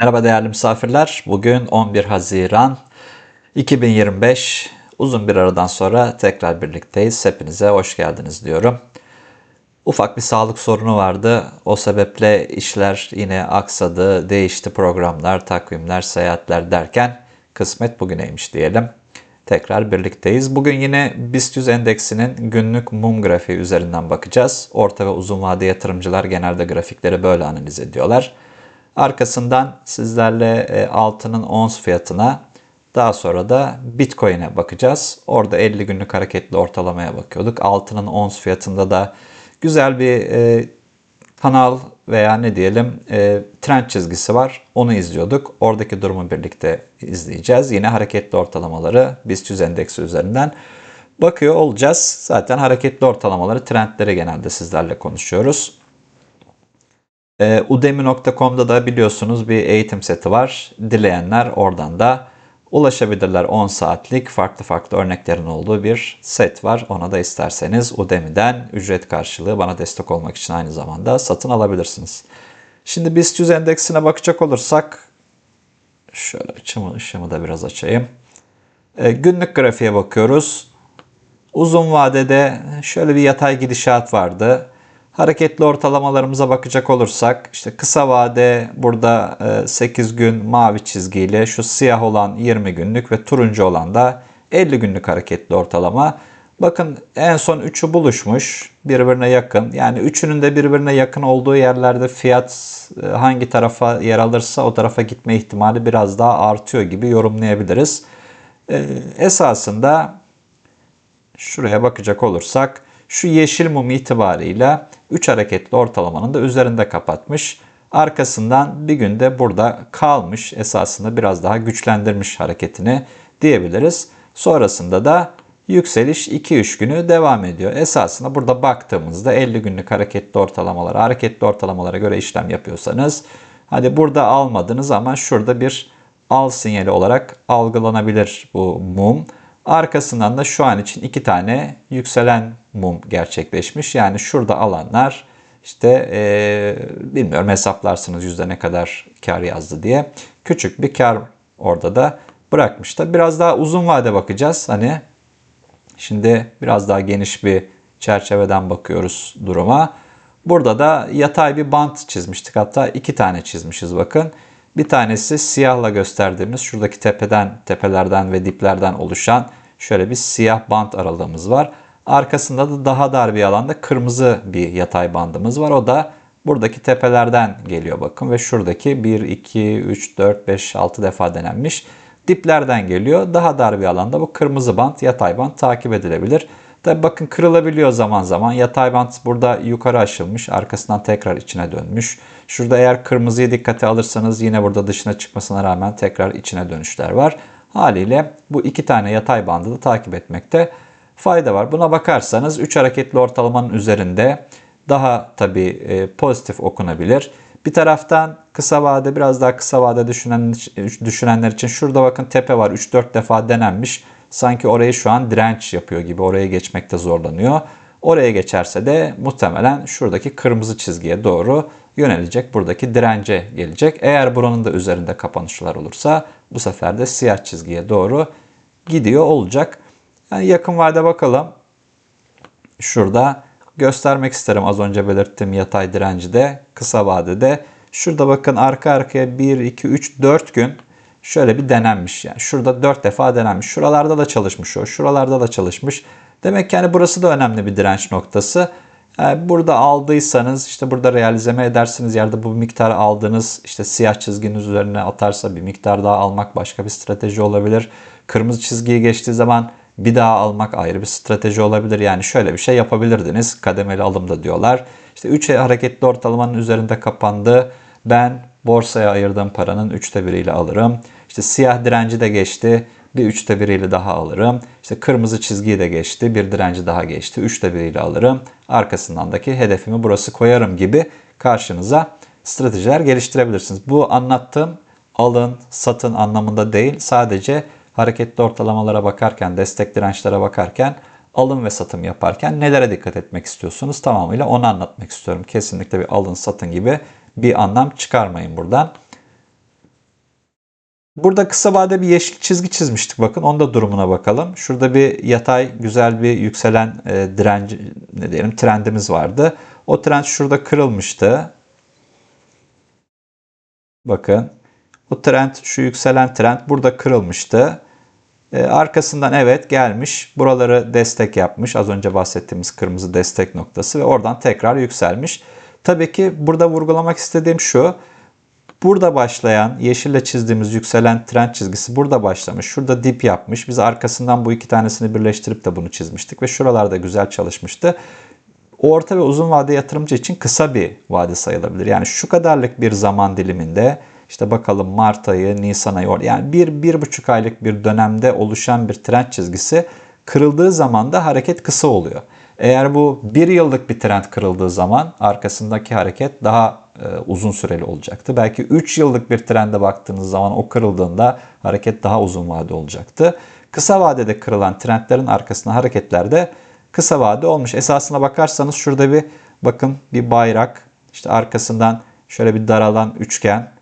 Merhaba değerli misafirler. Bugün 11 Haziran 2025. Uzun bir aradan sonra tekrar birlikteyiz. Hepinize hoş geldiniz diyorum. Ufak bir sağlık sorunu vardı. O sebeple işler yine aksadı, değişti programlar, takvimler, seyahatler derken kısmet bugüneymiş diyelim. Tekrar birlikteyiz. Bugün yine BIST 100 endeksinin günlük mum grafiği üzerinden bakacağız. Orta ve uzun vade yatırımcılar genelde grafikleri böyle analiz ediyorlar. Arkasından sizlerle e, altının ons fiyatına daha sonra da Bitcoin'e bakacağız. Orada 50 günlük hareketli ortalamaya bakıyorduk. Altının ons fiyatında da güzel bir e, kanal veya ne diyelim e, trend çizgisi var. Onu izliyorduk. Oradaki durumu birlikte izleyeceğiz. Yine hareketli ortalamaları BIST 100 endeksi üzerinden bakıyor olacağız. Zaten hareketli ortalamaları, trendleri genelde sizlerle konuşuyoruz. E, Udemy.com'da da biliyorsunuz bir eğitim seti var. Dileyenler oradan da ulaşabilirler. 10 saatlik farklı farklı örneklerin olduğu bir set var. Ona da isterseniz Udemy'den ücret karşılığı bana destek olmak için aynı zamanda satın alabilirsiniz. Şimdi BIST 100 endeksine bakacak olursak şöyle ışığımı, ışığımı da biraz açayım. E, günlük grafiğe bakıyoruz. Uzun vadede şöyle bir yatay gidişat vardı. Hareketli ortalamalarımıza bakacak olursak işte kısa vade burada 8 gün mavi çizgiyle şu siyah olan 20 günlük ve turuncu olan da 50 günlük hareketli ortalama. Bakın en son üçü buluşmuş birbirine yakın. Yani üçünün de birbirine yakın olduğu yerlerde fiyat e, hangi tarafa yer alırsa o tarafa gitme ihtimali biraz daha artıyor gibi yorumlayabiliriz. E, esasında şuraya bakacak olursak şu yeşil mum itibarıyla 3 hareketli ortalamanın da üzerinde kapatmış. Arkasından bir günde burada kalmış esasında biraz daha güçlendirmiş hareketini diyebiliriz. Sonrasında da yükseliş 2-3 günü devam ediyor. Esasında burada baktığımızda 50 günlük hareketli ortalamalara, hareketli ortalamalara göre işlem yapıyorsanız hadi burada almadınız ama şurada bir al sinyali olarak algılanabilir bu mum. Arkasından da şu an için iki tane yükselen mum gerçekleşmiş. Yani şurada alanlar işte ee, bilmiyorum hesaplarsınız yüzde ne kadar kar yazdı diye. Küçük bir kar orada da bırakmış da biraz daha uzun vade bakacağız. Hani şimdi biraz daha geniş bir çerçeveden bakıyoruz duruma. Burada da yatay bir bant çizmiştik. Hatta iki tane çizmişiz bakın. Bir tanesi siyahla gösterdiğimiz şuradaki tepeden, tepelerden ve diplerden oluşan şöyle bir siyah bant aralığımız var. Arkasında da daha dar bir alanda kırmızı bir yatay bandımız var. O da buradaki tepelerden geliyor bakın ve şuradaki 1, 2, 3, 4, 5, 6 defa denenmiş diplerden geliyor. Daha dar bir alanda bu kırmızı bant, yatay bant takip edilebilir. Tabi bakın kırılabiliyor zaman zaman. Yatay bant burada yukarı aşılmış. Arkasından tekrar içine dönmüş. Şurada eğer kırmızıyı dikkate alırsanız yine burada dışına çıkmasına rağmen tekrar içine dönüşler var. Haliyle bu iki tane yatay bandı da takip etmekte fayda var. Buna bakarsanız 3 hareketli ortalamanın üzerinde daha tabi e, pozitif okunabilir. Bir taraftan kısa vade biraz daha kısa vade düşünen, düşünenler için şurada bakın tepe var 3-4 defa denenmiş. Sanki orayı şu an direnç yapıyor gibi oraya geçmekte zorlanıyor. Oraya geçerse de muhtemelen şuradaki kırmızı çizgiye doğru yönelecek. Buradaki dirence gelecek. Eğer buranın da üzerinde kapanışlar olursa bu sefer de siyah çizgiye doğru gidiyor olacak. Yani yakın vade bakalım. Şurada göstermek isterim az önce belirttiğim yatay direnci de kısa vadede. Şurada bakın arka arkaya 1, 2, 3, 4 gün şöyle bir denenmiş. Yani şurada 4 defa denenmiş. Şuralarda da çalışmış o. Şuralarda da çalışmış. Demek ki yani burası da önemli bir direnç noktası. Yani burada aldıysanız işte burada realizeme edersiniz. Yerde bu miktarı aldınız. işte siyah çizginin üzerine atarsa bir miktar daha almak başka bir strateji olabilir. Kırmızı çizgiyi geçtiği zaman bir daha almak ayrı bir strateji olabilir. Yani şöyle bir şey yapabilirdiniz. Kademeli alımda diyorlar. İşte 3 hareketli ortalamanın üzerinde kapandı. Ben borsaya ayırdığım paranın 3'te biriyle alırım. İşte siyah direnci de geçti. Bir üçte biriyle daha alırım. İşte kırmızı çizgiyi de geçti. Bir direnci daha geçti. Üçte biriyle alırım. Arkasındaki hedefimi burası koyarım gibi karşınıza stratejiler geliştirebilirsiniz. Bu anlattığım alın, satın anlamında değil. Sadece hareketli ortalamalara bakarken, destek dirençlere bakarken, alım ve satım yaparken nelere dikkat etmek istiyorsunuz tamamıyla onu anlatmak istiyorum. Kesinlikle bir alın satın gibi bir anlam çıkarmayın buradan. Burada kısa vade bir yeşil çizgi çizmiştik bakın. Onda durumuna bakalım. Şurada bir yatay güzel bir yükselen e, direnci ne diyelim trendimiz vardı. O trend şurada kırılmıştı. Bakın. Bu trend şu yükselen trend burada kırılmıştı. E, arkasından evet gelmiş. Buraları destek yapmış. Az önce bahsettiğimiz kırmızı destek noktası ve oradan tekrar yükselmiş. Tabii ki burada vurgulamak istediğim şu. Burada başlayan yeşille çizdiğimiz yükselen trend çizgisi burada başlamış. Şurada dip yapmış. Biz arkasından bu iki tanesini birleştirip de bunu çizmiştik ve şuralarda güzel çalışmıştı. Orta ve uzun vade yatırımcı için kısa bir vade sayılabilir. Yani şu kadarlık bir zaman diliminde işte bakalım Mart ayı, Nisan ayı yani bir, bir buçuk aylık bir dönemde oluşan bir trend çizgisi kırıldığı zaman da hareket kısa oluyor. Eğer bu bir yıllık bir trend kırıldığı zaman arkasındaki hareket daha e, uzun süreli olacaktı. Belki 3 yıllık bir trende baktığınız zaman o kırıldığında hareket daha uzun vade olacaktı. Kısa vadede kırılan trendlerin arkasında hareketlerde kısa vade olmuş. Esasına bakarsanız şurada bir bakın bir bayrak işte arkasından şöyle bir daralan üçgen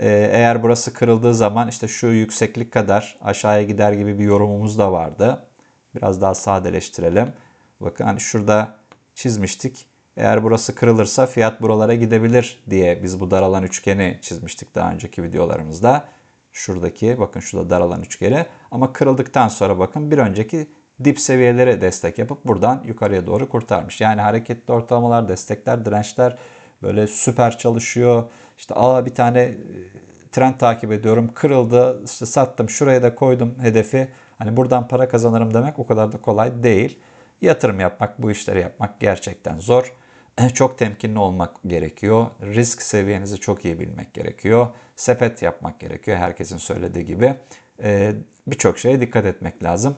eğer burası kırıldığı zaman işte şu yükseklik kadar aşağıya gider gibi bir yorumumuz da vardı. Biraz daha sadeleştirelim. Bakın hani şurada çizmiştik. Eğer burası kırılırsa fiyat buralara gidebilir diye biz bu daralan üçgeni çizmiştik daha önceki videolarımızda. Şuradaki bakın şurada daralan üçgeni ama kırıldıktan sonra bakın bir önceki dip seviyelere destek yapıp buradan yukarıya doğru kurtarmış. Yani hareketli ortalamalar, destekler, dirençler böyle süper çalışıyor. İşte aa bir tane e, trend takip ediyorum. Kırıldı. işte sattım. Şuraya da koydum hedefi. Hani buradan para kazanırım demek o kadar da kolay değil. Yatırım yapmak, bu işleri yapmak gerçekten zor. Çok temkinli olmak gerekiyor. Risk seviyenizi çok iyi bilmek gerekiyor. Sepet yapmak gerekiyor herkesin söylediği gibi. Ee, birçok şeye dikkat etmek lazım.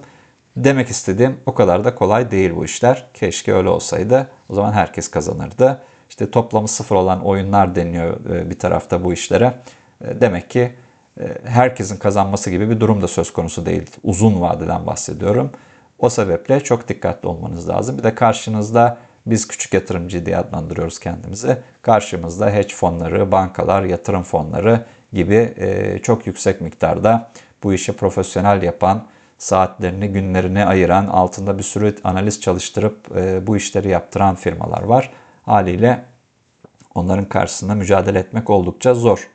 Demek istediğim o kadar da kolay değil bu işler. Keşke öyle olsaydı. O zaman herkes kazanırdı. İşte toplamı sıfır olan oyunlar deniyor e, bir tarafta bu işlere. E, demek ki e, herkesin kazanması gibi bir durum da söz konusu değil. Uzun vadeden bahsediyorum. O sebeple çok dikkatli olmanız lazım. Bir de karşınızda biz küçük yatırımcı diye adlandırıyoruz kendimizi. Karşımızda hedge fonları, bankalar, yatırım fonları gibi çok yüksek miktarda bu işi profesyonel yapan, saatlerini, günlerini ayıran, altında bir sürü analiz çalıştırıp bu işleri yaptıran firmalar var. Haliyle onların karşısında mücadele etmek oldukça zor.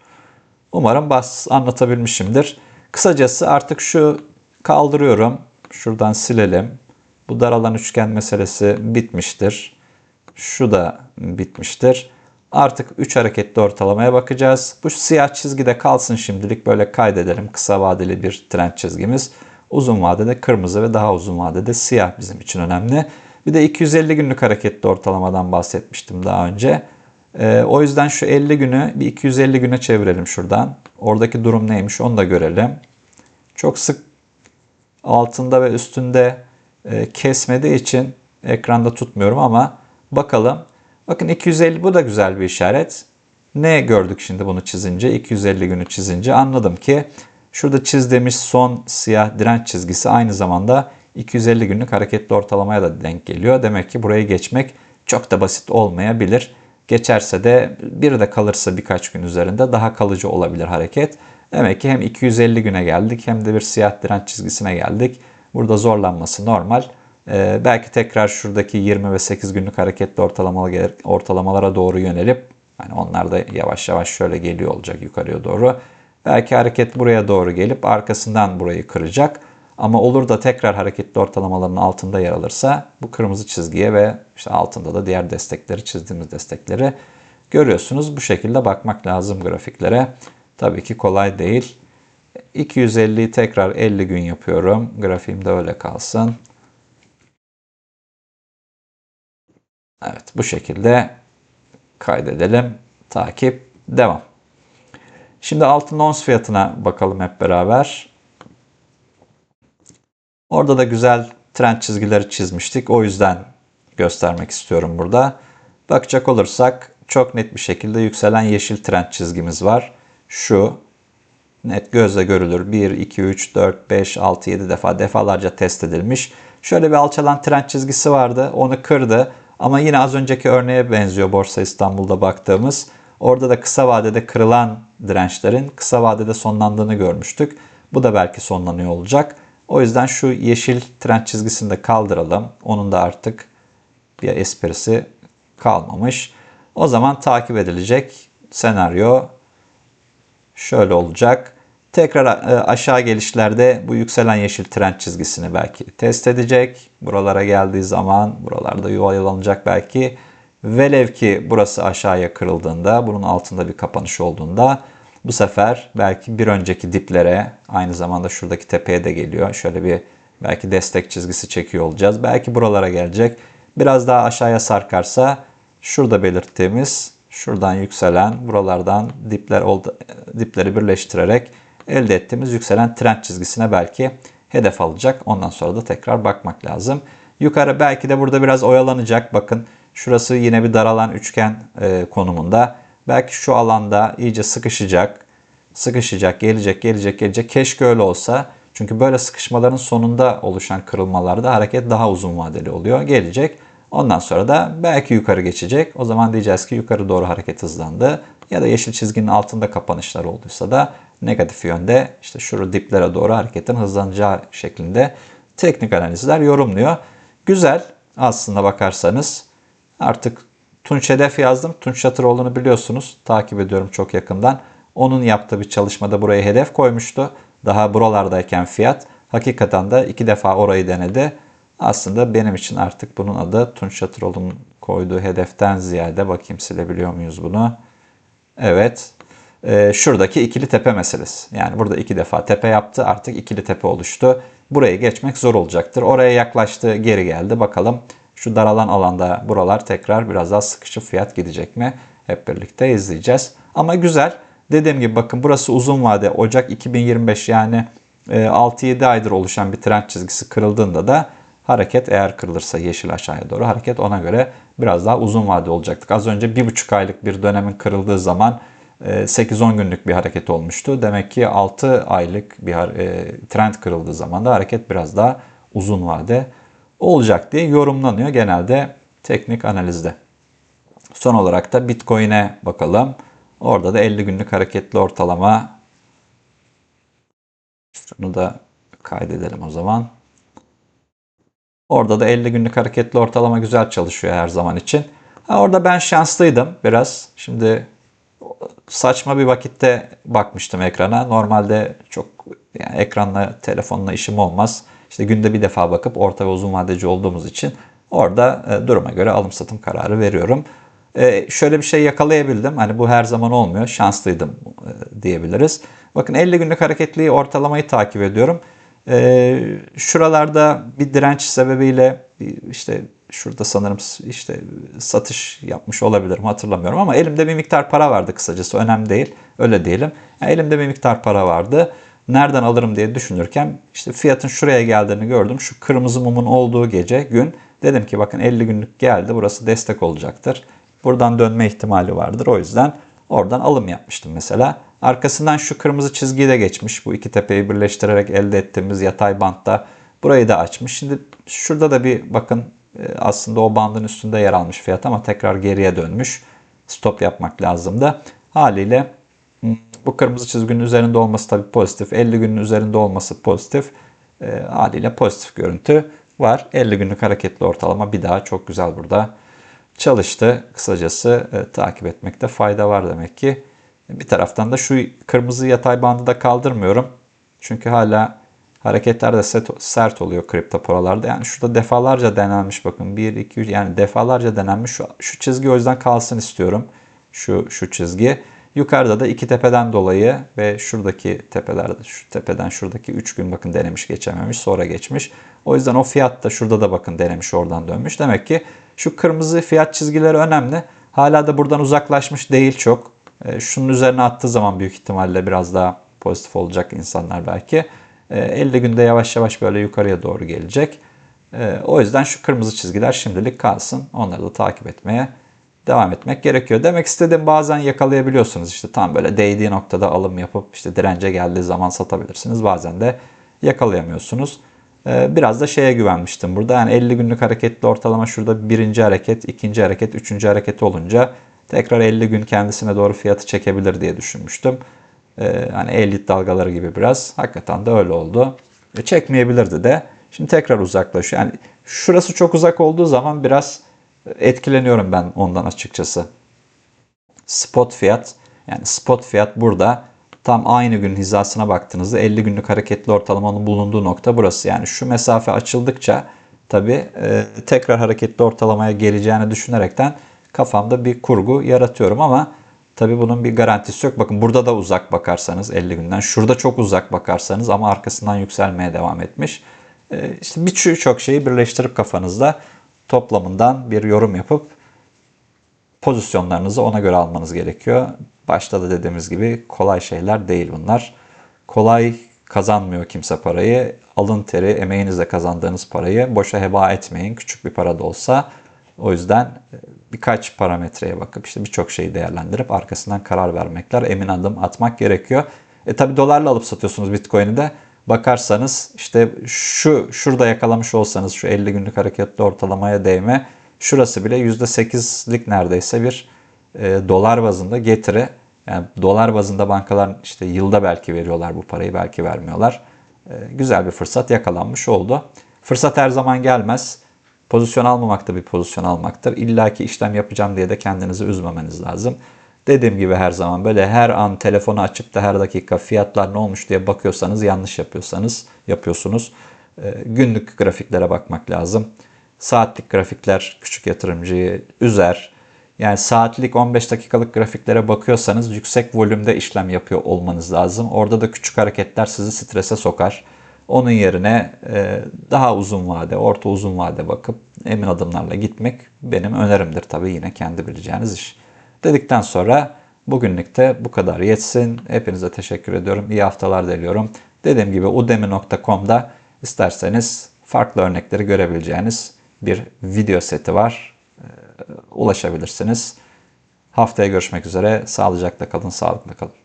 Umarım bas anlatabilmişimdir. Kısacası artık şu kaldırıyorum. Şuradan silelim. Bu daralan üçgen meselesi bitmiştir. Şu da bitmiştir. Artık 3 hareketli ortalamaya bakacağız. Bu siyah çizgide kalsın şimdilik böyle kaydedelim. Kısa vadeli bir trend çizgimiz. Uzun vadede kırmızı ve daha uzun vadede siyah bizim için önemli. Bir de 250 günlük hareketli ortalamadan bahsetmiştim daha önce. Ee, o yüzden şu 50 günü bir 250 güne çevirelim şuradan. Oradaki durum neymiş onu da görelim. Çok sık altında ve üstünde e, kesmediği için ekranda tutmuyorum ama bakalım. Bakın 250 bu da güzel bir işaret. Ne gördük şimdi bunu çizince? 250 günü çizince anladım ki şurada çizdiğimiz son siyah direnç çizgisi aynı zamanda 250 günlük hareketli ortalamaya da denk geliyor. Demek ki burayı geçmek çok da basit olmayabilir. Geçerse de bir de kalırsa birkaç gün üzerinde daha kalıcı olabilir hareket. Demek ki hem 250 güne geldik hem de bir siyah direnç çizgisine geldik. Burada zorlanması normal. Ee, belki tekrar şuradaki 20 ve 8 günlük hareketli ortalamalara doğru yönelip yani onlar da yavaş yavaş şöyle geliyor olacak yukarıya doğru. Belki hareket buraya doğru gelip arkasından burayı kıracak. Ama olur da tekrar hareketli ortalamaların altında yer alırsa bu kırmızı çizgiye ve işte altında da diğer destekleri çizdiğimiz destekleri görüyorsunuz. Bu şekilde bakmak lazım grafiklere. Tabii ki kolay değil. 250'yi tekrar 50 gün yapıyorum. Grafiğim de öyle kalsın. Evet bu şekilde kaydedelim. Takip devam. Şimdi altın ons fiyatına bakalım hep beraber. Orada da güzel trend çizgileri çizmiştik. O yüzden göstermek istiyorum burada. Bakacak olursak çok net bir şekilde yükselen yeşil trend çizgimiz var. Şu net gözle görülür. 1, 2, 3, 4, 5, 6, 7 defa defalarca test edilmiş. Şöyle bir alçalan trend çizgisi vardı. Onu kırdı. Ama yine az önceki örneğe benziyor Borsa İstanbul'da baktığımız. Orada da kısa vadede kırılan dirençlerin kısa vadede sonlandığını görmüştük. Bu da belki sonlanıyor olacak. O yüzden şu yeşil trend çizgisini de kaldıralım. Onun da artık bir esprisi kalmamış. O zaman takip edilecek senaryo şöyle olacak. Tekrar e, aşağı gelişlerde bu yükselen yeşil trend çizgisini belki test edecek. Buralara geldiği zaman buralarda yuvalanacak belki. Velev ki burası aşağıya kırıldığında, bunun altında bir kapanış olduğunda bu sefer belki bir önceki diplere aynı zamanda şuradaki tepeye de geliyor. Şöyle bir belki destek çizgisi çekiyor olacağız. Belki buralara gelecek. Biraz daha aşağıya sarkarsa şurada belirttiğimiz şuradan yükselen buralardan dipler oldu, dipleri birleştirerek elde ettiğimiz yükselen trend çizgisine belki hedef alacak. Ondan sonra da tekrar bakmak lazım. Yukarı belki de burada biraz oyalanacak. Bakın şurası yine bir daralan üçgen e, konumunda. Belki şu alanda iyice sıkışacak. Sıkışacak, gelecek, gelecek, gelecek. Keşke öyle olsa. Çünkü böyle sıkışmaların sonunda oluşan kırılmalarda hareket daha uzun vadeli oluyor. Gelecek. Ondan sonra da belki yukarı geçecek. O zaman diyeceğiz ki yukarı doğru hareket hızlandı. Ya da yeşil çizginin altında kapanışlar olduysa da negatif yönde işte şuru diplere doğru hareketin hızlanacağı şeklinde teknik analizler yorumluyor. Güzel aslında bakarsanız artık Tunç Hedef yazdım. Tunç Çatıroğlu'nu biliyorsunuz. Takip ediyorum çok yakından. Onun yaptığı bir çalışmada buraya hedef koymuştu. Daha buralardayken fiyat. Hakikaten de iki defa orayı denedi. Aslında benim için artık bunun adı Tunç Çatıroğlu'nun koyduğu hedeften ziyade bakayım silebiliyor muyuz bunu? Evet. Ee, şuradaki ikili tepe meselesi. Yani burada iki defa tepe yaptı artık ikili tepe oluştu. Burayı geçmek zor olacaktır. Oraya yaklaştı geri geldi. Bakalım şu daralan alanda buralar tekrar biraz daha sıkışıp fiyat gidecek mi? Hep birlikte izleyeceğiz. Ama güzel. Dediğim gibi bakın burası uzun vade Ocak 2025 yani 6-7 e, aydır oluşan bir trend çizgisi kırıldığında da hareket eğer kırılırsa yeşil aşağıya doğru hareket ona göre biraz daha uzun vade olacaktık. Az önce 1,5 aylık bir dönemin kırıldığı zaman 8-10 e, günlük bir hareket olmuştu. Demek ki 6 aylık bir e, trend kırıldığı zaman da hareket biraz daha uzun vade olacak diye yorumlanıyor genelde teknik analizde. Son olarak da Bitcoin'e bakalım. Orada da 50 günlük hareketli ortalama. Şunu da kaydedelim o zaman. Orada da 50 günlük hareketli ortalama güzel çalışıyor her zaman için. Ha, orada ben şanslıydım biraz. Şimdi saçma bir vakitte bakmıştım ekrana. Normalde çok yani ekranla, telefonla işim olmaz. İşte günde bir defa bakıp orta ve uzun vadeci olduğumuz için orada e, duruma göre alım satım kararı veriyorum. E, şöyle bir şey yakalayabildim. Hani bu her zaman olmuyor. Şanslıydım e, diyebiliriz. Bakın 50 günlük hareketliği ortalamayı takip ediyorum. Şuralarda bir direnç sebebiyle işte şurada sanırım işte satış yapmış olabilirim hatırlamıyorum ama elimde bir miktar para vardı kısacası önemli değil öyle diyelim. Yani elimde bir miktar para vardı. Nereden alırım diye düşünürken işte fiyatın şuraya geldiğini gördüm. Şu kırmızı mumun olduğu gece gün dedim ki bakın 50 günlük geldi burası destek olacaktır. Buradan dönme ihtimali vardır o yüzden oradan alım yapmıştım mesela. Arkasından şu kırmızı çizgiyi de geçmiş. Bu iki tepeyi birleştirerek elde ettiğimiz yatay bantta burayı da açmış. Şimdi şurada da bir bakın e, aslında o bandın üstünde yer almış fiyat ama tekrar geriye dönmüş. Stop yapmak lazım da. Haliyle bu kırmızı çizginin üzerinde olması tabii pozitif. 50 günün üzerinde olması pozitif. E, haliyle pozitif görüntü var. 50 günlük hareketli ortalama bir daha çok güzel burada çalıştı. Kısacası e, takip etmekte fayda var demek ki. Bir taraftan da şu kırmızı yatay bandı da kaldırmıyorum. Çünkü hala hareketler de set, sert oluyor kripto paralarda. Yani şurada defalarca denenmiş bakın. 1, 2, 3 yani defalarca denenmiş. Şu, şu çizgi o yüzden kalsın istiyorum. Şu, şu çizgi. Yukarıda da iki tepeden dolayı ve şuradaki tepelerde şu tepeden şuradaki 3 gün bakın denemiş geçememiş sonra geçmiş. O yüzden o fiyat da şurada da bakın denemiş oradan dönmüş. Demek ki şu kırmızı fiyat çizgileri önemli. Hala da buradan uzaklaşmış değil çok. E, şunun üzerine attığı zaman büyük ihtimalle biraz daha pozitif olacak insanlar belki. 50 e, günde yavaş yavaş böyle yukarıya doğru gelecek. E, o yüzden şu kırmızı çizgiler şimdilik kalsın. Onları da takip etmeye devam etmek gerekiyor. Demek istediğim bazen yakalayabiliyorsunuz. İşte tam böyle değdiği noktada alım yapıp işte dirence geldiği zaman satabilirsiniz. Bazen de yakalayamıyorsunuz. Ee, biraz da şeye güvenmiştim burada. Yani 50 günlük hareketli ortalama şurada birinci hareket, ikinci hareket, üçüncü hareket olunca tekrar 50 gün kendisine doğru fiyatı çekebilir diye düşünmüştüm. Ee, hani 50 dalgaları gibi biraz. Hakikaten de öyle oldu. Çekmeyebilirdi de. Şimdi tekrar uzaklaşıyor. Yani şurası çok uzak olduğu zaman biraz etkileniyorum ben ondan açıkçası. Spot fiyat yani spot fiyat burada tam aynı gün hizasına baktığınızda 50 günlük hareketli ortalamanın bulunduğu nokta burası. Yani şu mesafe açıldıkça tabi e, tekrar hareketli ortalamaya geleceğini düşünerekten kafamda bir kurgu yaratıyorum ama tabi bunun bir garantisi yok. Bakın burada da uzak bakarsanız 50 günden şurada çok uzak bakarsanız ama arkasından yükselmeye devam etmiş. E, işte birçok şeyi birleştirip kafanızda toplamından bir yorum yapıp pozisyonlarınızı ona göre almanız gerekiyor. Başta da dediğimiz gibi kolay şeyler değil bunlar. Kolay kazanmıyor kimse parayı. Alın teri, emeğinizle kazandığınız parayı boşa heba etmeyin. Küçük bir para da olsa. O yüzden e, birkaç parametreye bakıp işte birçok şeyi değerlendirip arkasından karar vermekler, emin adım atmak gerekiyor. E tabi dolarla alıp satıyorsunuz Bitcoin'i de. Bakarsanız işte şu şurada yakalamış olsanız şu 50 günlük hareketli ortalamaya değme şurası bile %8'lik neredeyse bir e, dolar bazında getiri. Yani dolar bazında bankalar işte yılda belki veriyorlar bu parayı belki vermiyorlar. E, güzel bir fırsat yakalanmış oldu. Fırsat her zaman gelmez. Pozisyon almamak da bir pozisyon almaktır. İlla ki işlem yapacağım diye de kendinizi üzmemeniz lazım. Dediğim gibi her zaman böyle her an telefonu açıp da her dakika fiyatlar ne olmuş diye bakıyorsanız yanlış yapıyorsanız yapıyorsunuz. E, günlük grafiklere bakmak lazım. Saatlik grafikler küçük yatırımcıyı üzer. Yani saatlik 15 dakikalık grafiklere bakıyorsanız yüksek volümde işlem yapıyor olmanız lazım. Orada da küçük hareketler sizi strese sokar. Onun yerine e, daha uzun vade, orta uzun vade bakıp emin adımlarla gitmek benim önerimdir. Tabii yine kendi bileceğiniz iş. Dedikten sonra bugünlük de bu kadar yetsin. Hepinize teşekkür ediyorum. İyi haftalar diliyorum. Dediğim gibi udemy.com'da isterseniz farklı örnekleri görebileceğiniz bir video seti var. Ee, ulaşabilirsiniz. Haftaya görüşmek üzere. Sağlıcakla kalın, sağlıklı kalın.